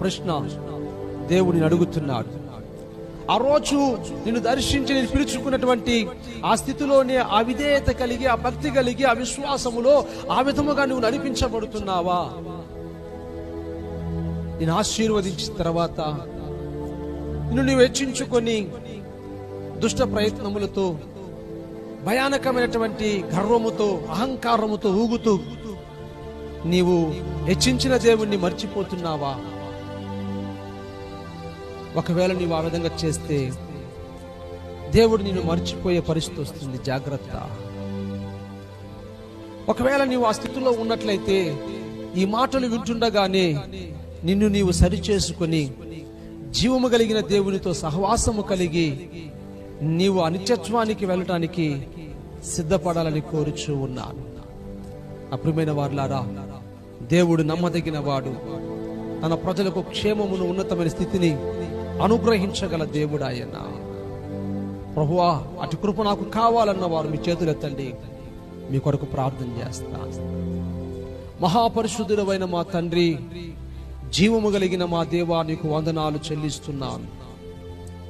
ప్రశ్న దేవుడిని అడుగుతున్నాడు. ఆ రోజు నిన్ను దర్శించి నేను పిలుచుకున్నటువంటి ఆ స్థితిలోనే ఆ విధేయత కలిగి ఆ భక్తి కలిగి ఆ విశ్వాసములో ఆ విధముగా నువ్వు నడిపించబడుతున్నావా? నేను ఆశీర్వదించిన తర్వాత నిన్ను నువ్వు హెచ్చించుకొని దుష్ట ప్రయత్నములతో భయానకమైనటువంటి గర్వముతో అహంకారముతో ఊగుతూ నీవు హెచ్చించిన దేవుణ్ణి మర్చిపోతున్నావా? ఒకవేళ నీవు ఆ విధంగా చేస్తే దేవుడు నిన్ను మర్చిపోయే పరిస్థితి వస్తుంది. జాగ్రత్త. ఒకవేళ నీవు ఆ స్థితిలో ఉన్నట్లయితే ఈ మాటలు వింటుండగానే నిన్ను నీవు సరిచేసుకొని జీవము కలిగిన దేవునితో సహవాసము కలిగి నీవు అనిత్యత్వానికి వెళ్ళటానికి సిద్ధపడాలని కోరుచూ ఉన్నాను. అప్రియమైన వారులారా దేవుడు నమ్మదగిన వాడు. తన ప్రజలకు క్షేమమును ఉన్నతమైన స్థితిని అనుగ్రహించగల దేవుడు ఆయన ప్రభువా అటు కృప నాకు కావాలన్న వారు మీ చేతులెత్తండి. మీ కొరకు ప్రార్థన చేస్తా. మహాపరిశుద్ధుడమైన మా తండ్రి జీవము కలిగిన మా దేవా నీకు వందనాలు చెల్లిస్తున్నాను.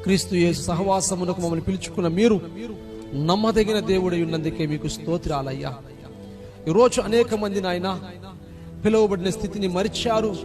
క్రీస్తు ఏ సహవాసమునకు మమ్మల్ని పిలుచుకున్న మీరు నమ్మదగిన దేవుడై ఉన్నందుకే మీకు స్తోత్రాలయ్యా. ఈరోజు అనేక మంది నాయన పిలువబడిన స్థితిని మరిచారు.